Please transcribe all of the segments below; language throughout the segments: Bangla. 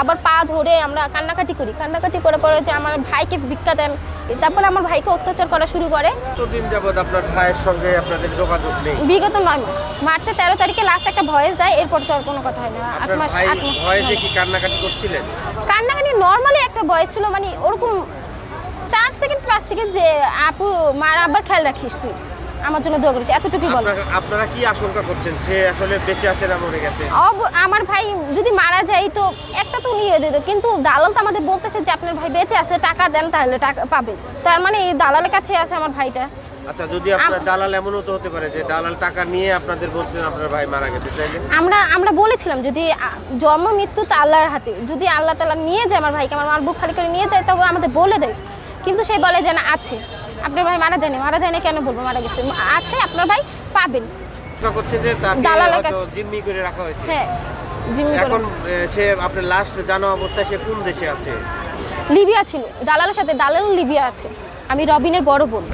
আবার পা ধরে আমরা কান্নাকাটি করি। কান্নাকাটি করে পরে যে আমার ভাইকে ভিক্ষা দেন তারপরে আমার ভাইকে অত্যাচার করা শুরু করে। কতদিন যাবত আপনার ভাইয়ের সঙ্গে আপনাদের যোগাযোগ নেই? বিগত নয় মাস। মার্চের তেরো তারিখে লাস্ট একটা ভয়েস দেয় এরপর তো আর কোনো কথা হয় না। আট মাস ভাই আট মাস। ভয়ে কি কান্নাকাটি করছিলেন? কান্নাকাটি নর্মালি একটা ভয়েস ছিল মানে ওরকম চার সেকেন্ড পাঁচ সেকেন্ড যে আপু মার আবার খেয়াল রাখিস তুই। আমার জন্য দোয়া করিস এতটুকুই বল। আপনারা- কি আশঙ্কা করছেন? সে আসলে বেঁচে আছে না মরে গেছে? অব- আমার ভাই যদি মারা যায় তো একটা তো নিয়ে দিত কিন্তু দালাল তো আমাদের বলতেছে যে আপনার ভাই বেঁচে আছে টাকা দেন তাহলে টাকা পাবে। তার মানে এই দালালের কাছে আছে আমার ভাইটা। আচ্ছা যদি আপনার দালাল এমনও তো হতে পারে যে দালাল টাকা নিয়ে আপনাদের বলছেন আপনার ভাই মারা গেছে তাইলে? আমরা আমরা বলেছিলাম যদি জন্ম মৃত্যু তো আল্লাহর হাতে যদি আল্লাহ তালা নিয়ে যায় আমার ভাইকে আমার মার বুক খালি করে নিয়ে যায় তবে আমাদের বলে দেয়। কিন্তু সে বলে যে না আছে। আপনার ভাই মারা যায়নি মারা যায়নি কেন বলব? মারা গেছে। আছে আপনার ভাই পাবেন। করছে যে দালালের কাছে- জিম্মি করে রাখা হয়েছে। হ্যাঁ জিম্মি করে এখন সে আপনার লাস্ট জানা অবস্থায় সে কোন দেশে আছে? লিবিয়া ছিল। দালালের সাথে দালাল লিবিয়া আছে। আমি রবিনের বড় বোন।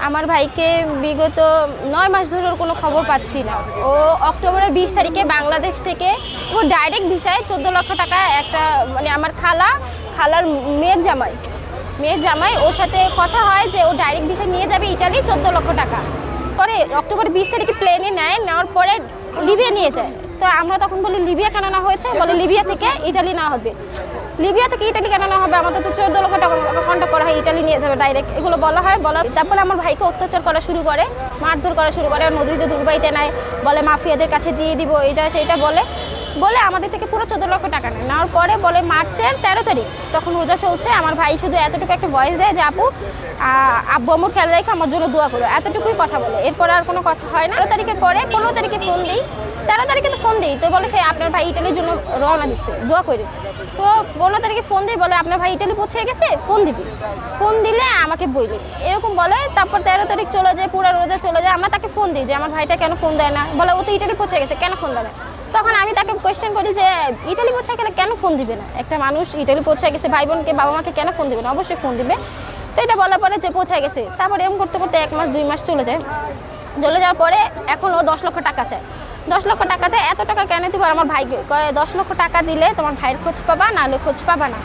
আমার ভাইকে বিগত নয় মাস ধরে ওর কোনো খবর পাচ্ছি না। ও অক্টোবরের বিশ তারিখে বাংলাদেশ থেকে ও ডাইরেক্ট ভিসায় চোদ্দ লক্ষ টাকা একটা মানে আমার খালা খালার মেয়ের জামাই। মেয়ের জামাই, ওর সাথে কথা হয় যে ও ডাইরেক্ট ভিসা নিয়ে যাবে ইটালি চোদ্দ লক্ষ টাকা। পরে অক্টোবর বিশ তারিখে প্লেনে নেয়, নেওয়ার পরে লিবিয়া নিয়ে যায়। তো আমরা তখন বলি লিবিয়া কেন না হয়েছে? বলে লিবিয়া থেকে ইটালি না হবে। লিবিয়া থেকে ইটালি কেন না হবে? আমাদের তো চোদ্দ লক্ষ টাকা কন্ট্যাক্ট করা হয় ইটালি নিয়ে যাবে ডাইরেক্ট এগুলো বলা হয় বলার তারপরে আমার ভাইকে অত্যাচার করা শুরু করে, মারধর করা শুরু করে। নদীতে দুর্বাইতে নেয়, বলে, মাফিয়াদের কাছে দিয়ে দিব। এটা সেটা বলে। বলে আমাদের থেকে পুরো চোদ্দ লক্ষ টাকা নেয়। নেওয়ার পরে বলে মার্চের তেরো তারিখ। তখন রোজা চলছে, আমার ভাই শুধু এতটুকু একটা ভয়েস দেয় যে, আপু আব্বু আমার খেয়াল রেখে আমার জন্য দোয়া করো। এতটুকুই কথা বলে। এরপর আর কোনো কথা হয় না। তেরো তারিখের পরে পনেরো তারিখে ফোন দিই। তেরো তারিখে তো ফোন দিই। তো বলে সে আপনার ভাই ইটালির জন্য রওনা দিচ্ছে দোয়া করে। তো পনেরো তারিখে ফোন দিই, বলে আপনার ভাই ইটালি পৌঁছে গেছে ফোন দিবি। ফোন দিলে আমাকে বইলে এরকম বলে, তারপর তেরো তারিখ চলে যায়, পুরো রোজা চলে যায়। আমরা তাকে ফোন দিই যে, আমার ভাইটা কেন ফোন দেয় না? বলে, ও তো ইটালি পৌঁছে গেছে, কেন ফোন দেয় না? তখন আমি তাকে কোয়েশ্চেন করি যে, ইটালি পৌঁছে গেলে কেন ফোন দিবে না? একটা মানুষ ইটালি পৌঁছে গেছে ভাই বোনকে বাবা মাকে কেন ফোন দিবে না? অবশ্যই ফোন দিবে। তো এটা বলার পরে যে পৌঁছে গেছে, তারপরে এরকম করতে করতে এক মাস, দুই মাস চলে যায়। চলে যাওয়ার পরে এখন ও দশ লক্ষ টাকা চায়। দশ লক্ষ টাকা চায়, এত টাকা কেন দিব আমার ভাইকে? কয়, দশ লক্ষ টাকা দিলে তোমার ভাইয়ের খোঁজ পাবা নাহলে খোঁজ পাবা না।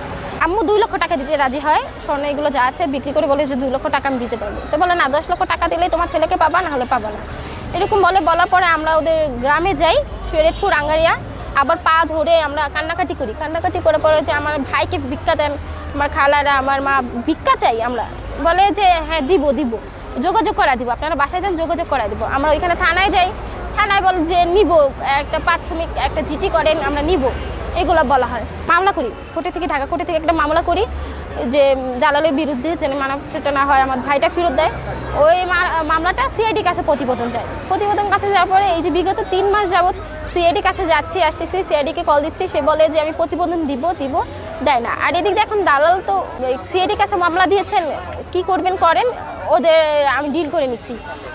আম্মু দুই লক্ষ টাকা দিতে রাজি হয়। স্বর্ণ এগুলো যা আছে বিক্রি করে বলে যে, দুই লক্ষ টাকা আমি দিতে পারব। তো বলে, না, দশ লক্ষ টাকা দিলেই তোমার ছেলেকে পাবা, না হলে পাবা না। এরকম বলে, বলার পরে আমরা ওদের গ্রামে যাই শরীয়তপুর আঙ্গারিয়া আবার পা ধরে আমরা কান্নাকাটি করি। কান্নাকাটি করে পরে যে আমার ভাইকে ভিক্ষা দেন আমার খালারা, আমার মা ভিক্ষা চাই আমরা। বলে যে হ্যাঁ দিব দিব। যোগাযোগ করা দিব। আপনারা বাসায় যান, যোগাযোগ করা দিব। আমরা ওইখানে থানায় যাই। থানায় বলে যে, নিব, একটা প্রাথমিক একটা জিটি করেন আমরা নিব। এগুলো বলা হয়। মামলা করি। কোর্টে থেকে, ঢাকা কোর্টে থেকে একটা মামলা করি। যে দালালের বিরুদ্ধে যেন মানব সেটা না হয়, আমার ভাইটা ফেরত দেয়। ওই মামলাটা সিআইডির কাছে প্রতিবেদন যায় প্রতিবেদন কাছে যাওয়ার পরে এই যে বিগত তিন মাস যাবৎ সিআইডির কাছে যাচ্ছি, আসতেছি সিআইডিকে কল দিচ্ছি, সে বলে যে আমি প্রতিবেদন দিব দিব, দেয় না। আর এদিক দিয়ে এখন দালাল তো সিআইডির কাছে মামলা দিয়েছেন, কি করবেন করেন? ওদের আমি ডিল করে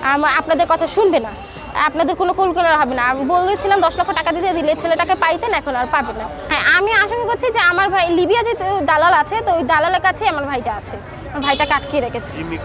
আম- আপনাদের কথা শুনবে না। আপনাদের কোনো কলকাতা হবে না। আমি বলেছিলাম দশ লক্ষ টাকা দিতে দিলে ছেলেটাকে পাইতেন, এখন আর পাবে না। হ্যাঁ আমি আশঙ্কা করছি যে আমার ভাই, লিবিয়া যে দালাল আছে, তো ওই দালালের কাছে আমার ভাইটা আছে। ভাইটা কাটকিয়ে রেখেছি।